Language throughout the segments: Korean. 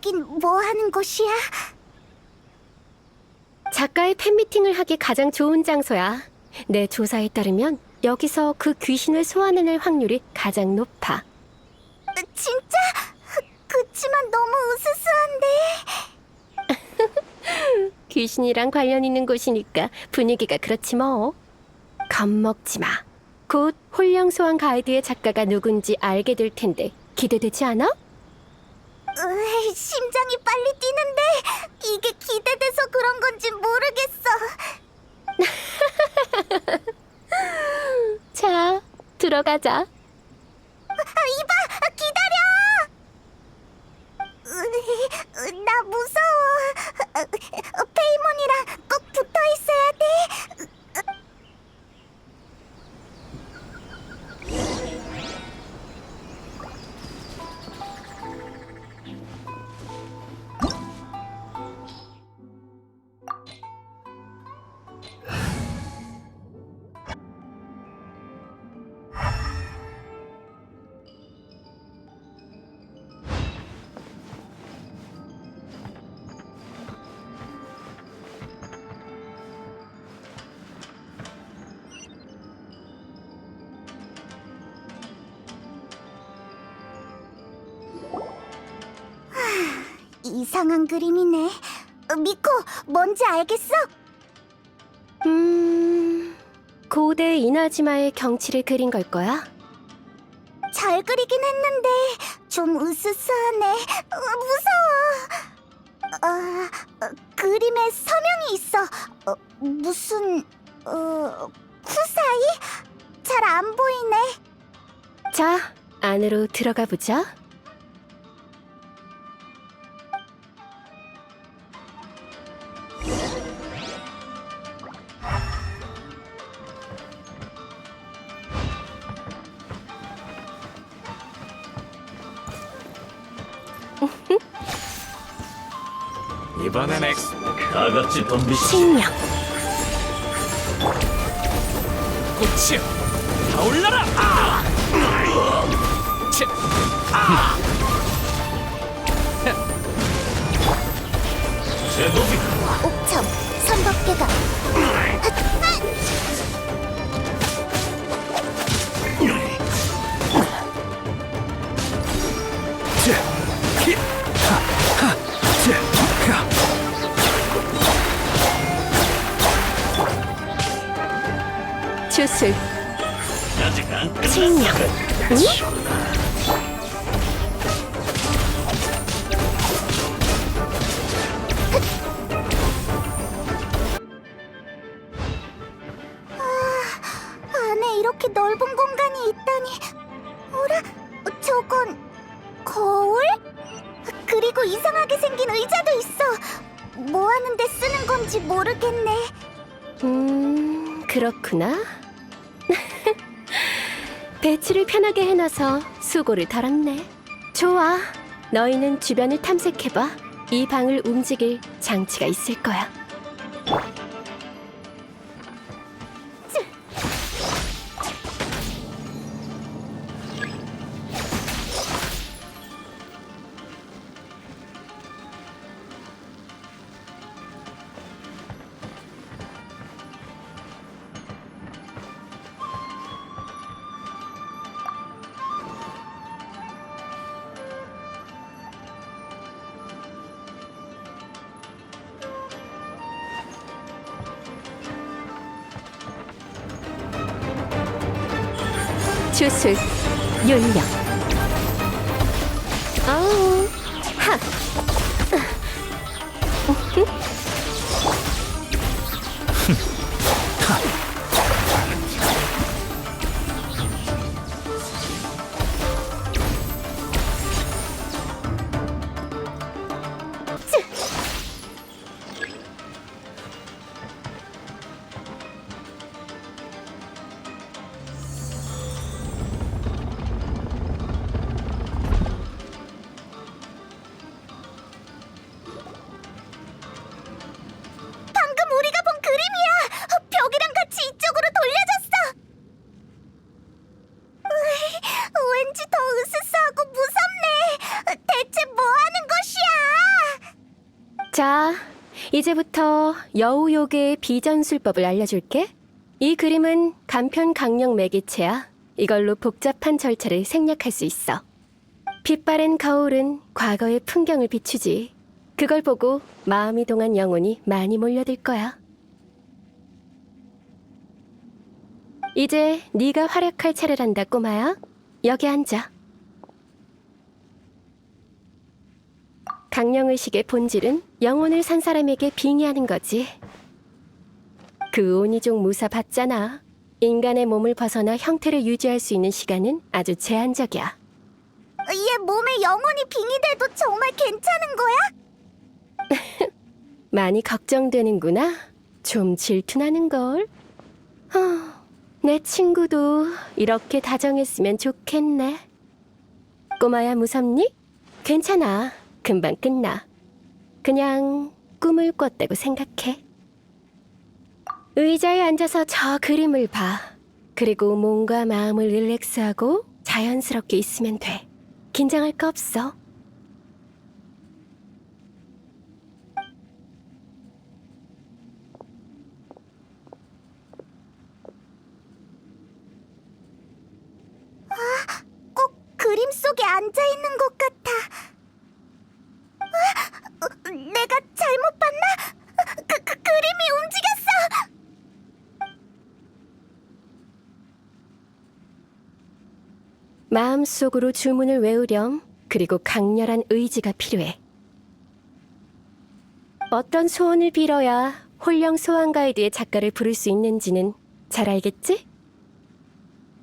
여긴 뭐 하는 곳이야? 작가의 팬미팅을 하기 가장 좋은 장소야. 내 조사에 따르면 여기서 그 귀신을 소환해낼 확률이 가장 높아. 진짜? 그치만 너무 으스스한데. 귀신이랑 관련 있는 곳이니까 분위기가 그렇지 뭐. 겁먹지 마. 곧 홀령 소환 가이드의 작가가 누군지 알게 될 텐데 기대되지 않아? 으이, 심장이 빨리 뛰는데 이게 기대돼서 그런 건지 모르겠어. 자, 들어가자. 아, 이봐, 기다려. 으이, 으, 나 무서워. 어, 페이몬이랑 꼭 붙어 이상한 그림이네. 어, 미코, 뭔지 알겠어? 음, 고대 이나지마의 경치를 그린 걸 거야? 잘 그리긴 했는데 좀 으스스하네. 어, 무서워. 어, 어, 그림에 서명이 있어. 어, 무슨 어, 쿠사이? 잘 안 보이네. 자, 안으로 들어가 보자. 덤비시 식량. 꽃이여 타올라라 아! 치! 아! 안 끝났어 식량. 안에 이렇게 넓은 공간이 있다니. 어라? 저건 거울? 그리고 이상하게 생긴 의자도 있어. 뭐 하는데 쓰는 건지 모르겠네. 음, 그렇구나. 편하게 해놔서 수고를 덜었네. 좋아. 너희는 주변을 탐색해봐. 이 방을 움직일 장치가 있을 거야. 주술, 윤력. 아우, 이제부터 여우요괴의 비전술법을 알려줄게. 이 그림은 간편 강령 매개체야. 이걸로 복잡한 절차를 생략할 수 있어. 빛바랜 거울은 과거의 풍경을 비추지. 그걸 보고 마음이 동한 영혼이 많이 몰려들 거야. 이제 네가 활약할 차례란다, 꼬마야. 여기 앉아. 강령의식의 본질은 영혼을 산 사람에게 빙의하는 거지. 그 온이종 무사 봤잖아. 인간의 몸을 벗어나 형태를 유지할 수 있는 시간은 아주 제한적이야. 얘 몸에 영혼이 빙의돼도 정말 괜찮은 거야? 많이 걱정되는구나. 좀 질투나는걸. 아, 내 친구도 이렇게 다정했으면 좋겠네. 꼬마야 무섭니? 괜찮아. 금방 끝나. 그냥 꿈을 꿨다고 생각해. 의자에 앉아서 저 그림을 봐. 그리고 몸과 마음을 릴렉스하고 자연스럽게 있으면 돼. 긴장할 거 없어. 꼭 그림 속에 앉아 있는 것 같아. 아, 어, 내가 잘못 봤나? 그, 그 그림이 움직였어. 마음속으로 주문을 외우렴. 그리고 강렬한 의지가 필요해. 어떤 소원을 빌어야 홀령 소환 가이드의 작가를 부를 수 있는지는 잘 알겠지?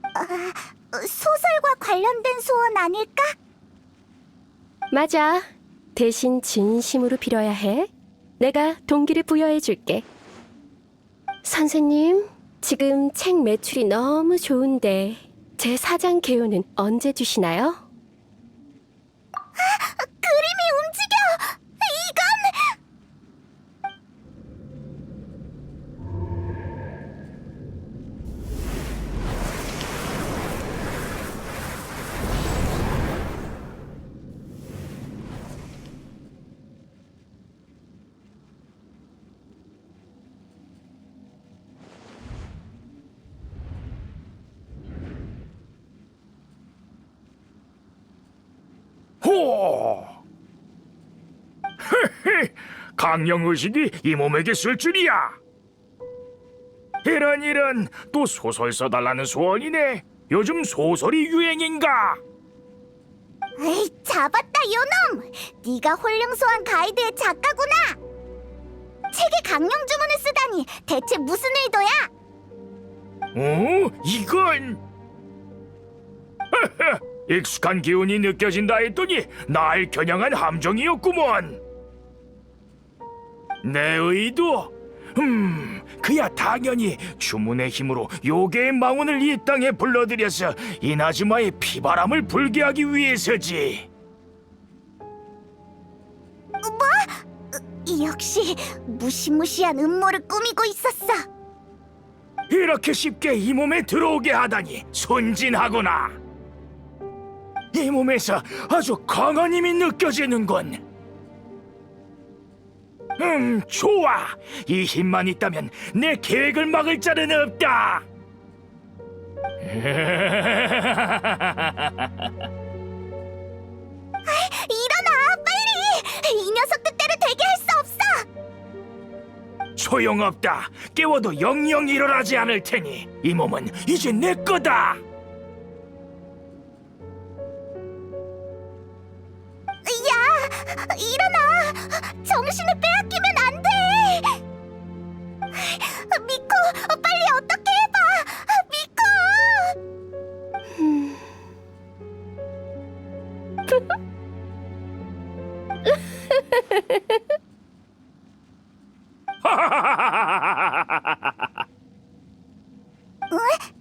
어, 소설과 관련된 소원 아닐까? 맞아. 대신 진심으로 빌어야 해. 내가 동기를 부여해 줄게. 선생님, 지금 책 매출이 너무 좋은데 제 사장 개요는 언제 주시나요? 그림이 움직여. 이건 호! 헤헤, 강령의식이 이 몸에게 쓸 줄이야. 이런 이런 또 소설 써달라는 소원이네. 요즘 소설이 유행인가? 에이, 잡았다 요놈. 네가 홀령소환 가이드의 작가구나. 책에 강령 주문을 쓰다니 대체 무슨 의도야? 어? 이건 익숙한 기운이 느껴진다 했더니 날 겨냥한 함정이었구먼. 내 의도? 음, 그야 당연히 주문의 힘으로 요괴의 망원을 이 땅에 불러들여서 이나즈마의 피바람을 불게 하기 위해서지. 역시 무시무시한 음모를 꾸미고 있었어. 이렇게 쉽게 이 몸에 들어오게 하다니 순진하구나. 이 몸에서 아주 강한 힘이 느껴지는군. 음, 좋아. 이 힘만 있다면 내 계획을 막을 자는 없다. 일어나, 빨리! 이 녀석 뜻대로 되게 할 수 없어. 소용없다. 깨워도 영영 일어나지 않을 테니 이 몸은 이제 내 거다. 에?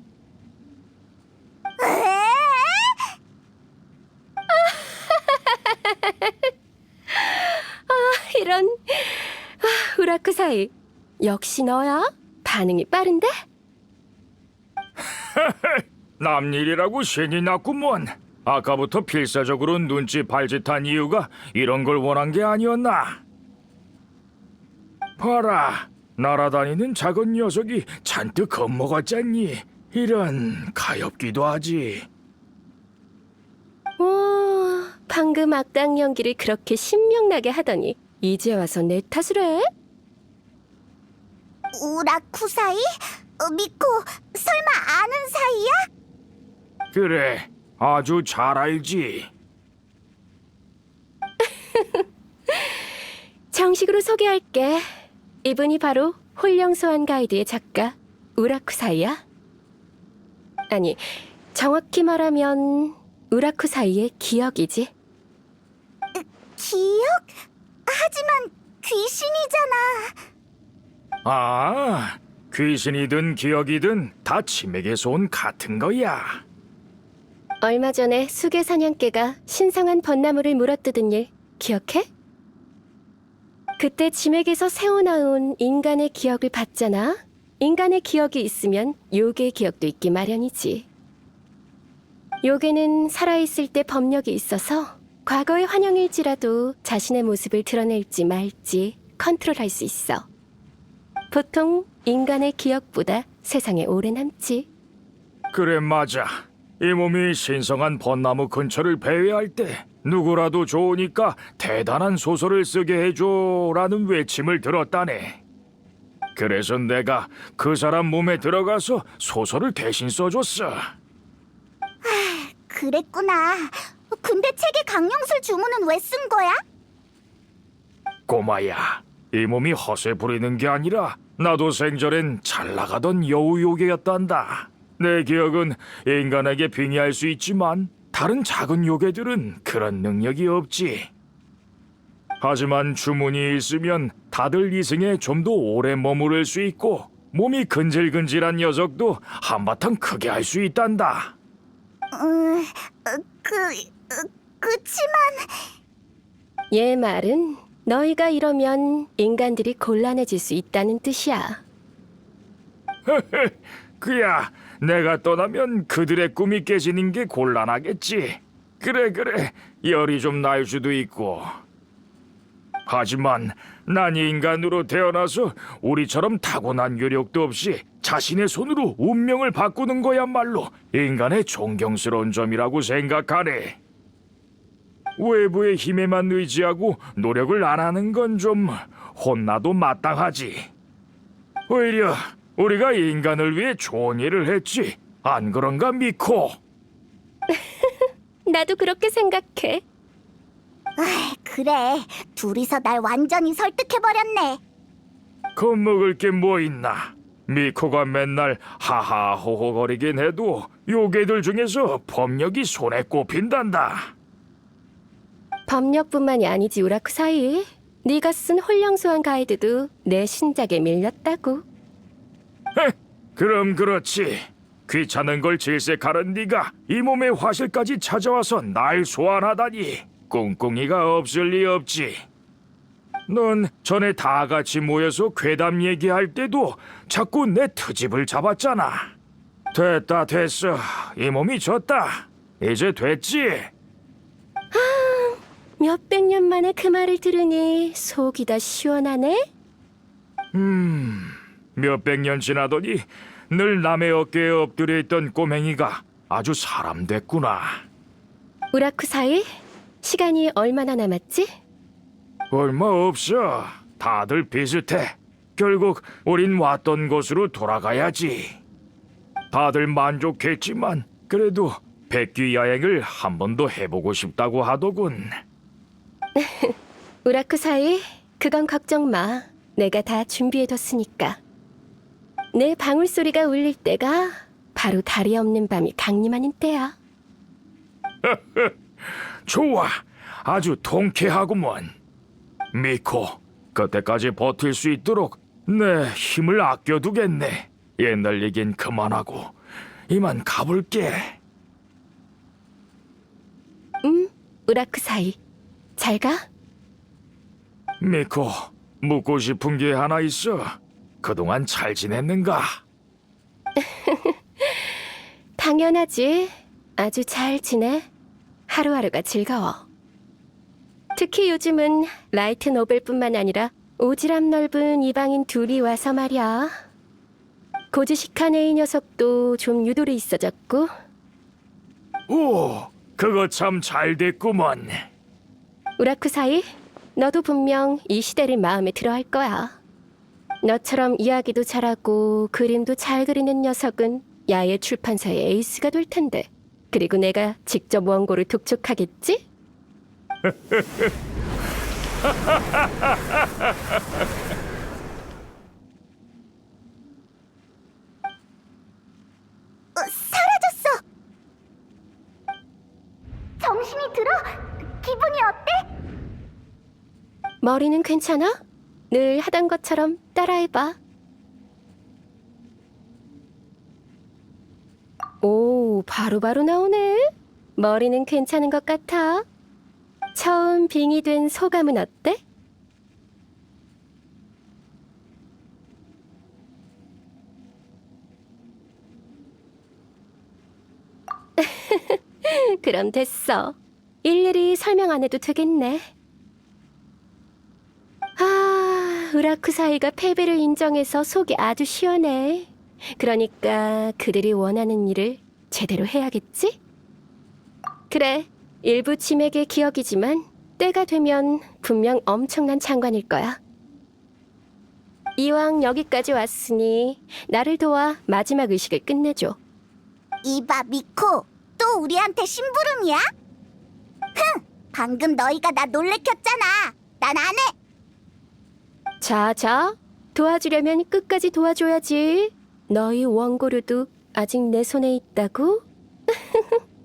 이런 아, 우라크 사이 역시 너야? 반응이 빠른데? 남일이라고 신이 났구먼. 아까부터 필사적으로 눈치 발짓한 이유가 이런 걸 원한 게 아니었나? 봐라, 날아다니는 작은 녀석이 잔뜩 겁먹었잖니. 이런 가엾기도 하지. 오, 방금 악당 연기를 그렇게 신명나게 하더니 이제 와서 내 탓을 해? 우라쿠사이? 어, 미코, 설마 아는 사이야? 그래, 아주 잘 알지. 정식으로 소개할게. 이분이 바로 홀령소환 가이드의 작가 우라쿠사이야. 아니, 정확히 말하면 우라쿠사이의 기억이지. 기억? 하지만 귀신이잖아. 아, 귀신이든 기억이든 다 치맥에서 온 같은 거야. 얼마 전에 수계 사냥개가 신성한 벚나무를 물어뜯은 일 기억해? 그때 지맥에서 새어나온 인간의 기억을 봤잖아. 인간의 기억이 있으면 요괴의 기억도 있기 마련이지. 요괴는 살아있을 때 법력이 있어서 과거의 환영일지라도 자신의 모습을 드러낼지 말지 컨트롤할 수 있어. 보통 인간의 기억보다 세상에 오래 남지. 그래 맞아. 이 몸이 신성한 벚나무 근처를 배회할 때 누구라도 좋으니까 대단한 소설을 쓰게 해줘라는 외침을 들었다네. 그래서 내가 그 사람 몸에 들어가서 소설을 대신 써줬어. 그랬구나. 근데 책에 강령술 주문은 왜 쓴 거야? 꼬마야, 이 몸이 허세 부리는 게 아니라 나도 생전엔 잘 나가던 여우 요괴였단다. 내 기억은 인간에게 빙의할 수 있지만 다른 작은 요괴들은 그런 능력이 없지. 하지만 주문이 있으면 다들 이승에 좀 더 오래 머무를 수 있고 몸이 근질근질한 녀석도 한바탕 크게 할 수 있단다. 음, 어, 그, 어, 그치만 얘 말은 너희가 이러면 인간들이 곤란해질 수 있다는 뜻이야. 그야 내가 떠나면 그들의 꿈이 깨지는 게 곤란하겠지. 그래 그래 열이 좀 날 수도 있고. 하지만 난 인간으로 태어나서 우리처럼 타고난 요력도 없이 자신의 손으로 운명을 바꾸는 거야말로 인간의 존경스러운 점이라고 생각하네. 외부의 힘에만 의지하고 노력을 안 하는 건 좀 혼나도 마땅하지. 오히려 우리가 인간을 위해 좋은 일을 했지. 안 그런가 미코? 나도 그렇게 생각해. 그래 둘이서 날 완전히 설득해버렸네. 겁먹을 게 뭐 있나? 미코가 맨날 하하호호거리긴 해도 요괴들 중에서 법력이 손에 꼽힌단다. 법력뿐만이 아니지 우라쿠 사이. 네가 쓴 홀령소환 가이드도 내 신작에 밀렸다고. 헤, 그럼 그렇지. 귀찮은 걸 질색하는 네가 이 몸의 화실까지 찾아와서 날 소환하다니 꿍꿍이가 없을 리 없지. 넌 전에 다 같이 모여서 괴담 얘기할 때도 자꾸 내 트집을 잡았잖아. 됐다 됐어. 이 몸이 졌다. 이제 됐지. 몇백 년 만에 그 말을 들으니 속이 다 시원하네. 몇백 년 지나더니 늘 남의 어깨에 엎드려 있던 꼬맹이가 아주 사람 됐구나. 우라쿠 사이. 시간이 얼마나 남았지? 얼마 없어. 다들 비슷해. 결국 우린 왔던 곳으로 돌아가야지. 다들 만족했지만 그래도 백귀 여행을 한 번 더 해보고 싶다고 하더군. 우라쿠 사이. 그건 걱정 마. 내가 다 준비해뒀으니까. 내 방울 소리가 울릴 때가 바로 달이 없는 밤이 강림하는 때야. 좋아. 아주 통쾌하구먼. 미코, 그때까지 버틸 수 있도록 내 힘을 아껴두겠네. 옛날 얘긴 그만하고 이만 가볼게. 음, 우라쿠 사이. 잘 가. 미코, 묻고 싶은 게 하나 있어. 그동안 잘 지냈는가? 당연하지. 아주 잘 지내. 하루하루가 즐거워. 특히 요즘은 라이트 노벨뿐만 아니라 오지랖 넓은 이방인 둘이 와서 말이야. 고지식한 이 녀석도 좀 유도리 있어졌고 오, 그거 참 잘 됐구먼. 우라쿠 사이, 너도 분명 이 시대를 마음에 들어 할 거야. 너처럼 이야기도 잘하고 그림도 잘 그리는 녀석은 야외 출판사의 에이스가 될 텐데. 그리고 내가 직접 원고를 독촉하겠지? 어, 사라졌어. 정신이 들어? 기분이 어때? 머리는 괜찮아? 늘 하던 것처럼 따라해봐. 오, 바로바로 나오네. 머리는 괜찮은 것 같아. 처음 빙이 된 소감은 어때? 그럼 됐어. 일일이 설명 안 해도 되겠네. 아, 우라쿠 사이가 패배를 인정해서 속이 아주 시원해. 그러니까 그들이 원하는 일을 제대로 해야겠지? 그래, 일부 치맥의 기억이지만 때가 되면 분명 엄청난 장관일 거야. 이왕 여기까지 왔으니 나를 도와 마지막 의식을 끝내줘. 이봐 미코, 또 우리한테 심부름이야? 흥, 방금 너희가 나 놀래켰잖아. 난 안 해. 자, 자, 도와주려면 끝까지 도와줘야지. 너희 원고료도 아직 내 손에 있다고?